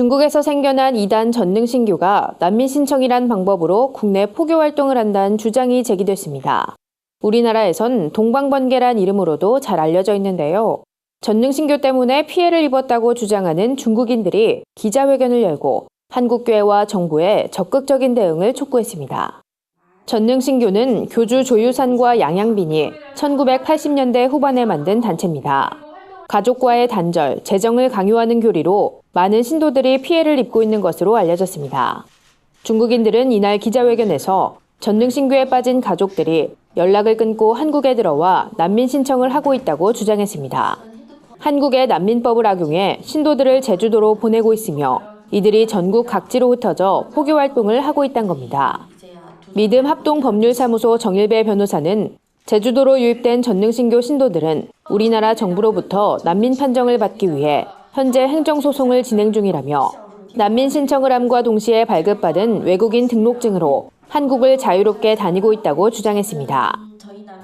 중국에서 생겨난 이단 전능 신교가 난민 신청이란 방법으로 국내 포교 활동을 한다는 주장이 제기됐습니다. 우리나라에선 동방번개란 이름으로도 잘 알려져 있는데요. 전능 신교 때문에 피해를 입었다고 주장하는 중국인들이 기자회견을 열고 한국교회와 정부에 적극적인 대응을 촉구했습니다. 전능 신교는 교주 조유산과 양양빈이 1980년대 후반에 만든 단체입니다. 가족과의 단절, 재정을 강요하는 교리로 많은 신도들이 피해를 입고 있는 것으로 알려졌습니다. 중국인들은 이날 기자회견에서 전능신교에 빠진 가족들이 연락을 끊고 한국에 들어와 난민 신청을 하고 있다고 주장했습니다. 한국의 난민법을 악용해 신도들을 제주도로 보내고 있으며 이들이 전국 각지로 흩어져 포교 활동을 하고 있다는 겁니다. 믿음 합동 법률사무소 정일배 변호사는 제주도로 유입된 전능신교 신도들은 우리나라 정부로부터 난민 판정을 받기 위해 현재 행정소송을 진행 중이라며 난민 신청을 함과 동시에 발급받은 외국인 등록증으로 한국을 자유롭게 다니고 있다고 주장했습니다.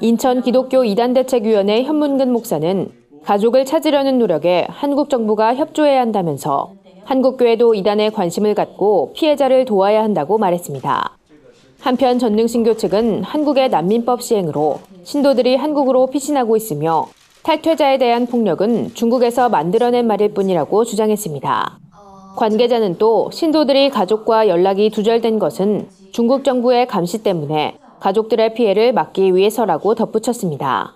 인천 기독교 이단대책위원회 현문근 목사는 가족을 찾으려는 노력에 한국 정부가 협조해야 한다면서 한국교회도 이단에 관심을 갖고 피해자를 도와야 한다고 말했습니다. 한편 전능신교 측은 한국의 난민법 시행으로 신도들이 한국으로 피신하고 있으며 탈퇴자에 대한 폭력은 중국에서 만들어낸 말일 뿐이라고 주장했습니다. 관계자는 또 신도들이 가족과 연락이 두절된 것은 중국 정부의 감시 때문에 가족들의 피해를 막기 위해서라고 덧붙였습니다.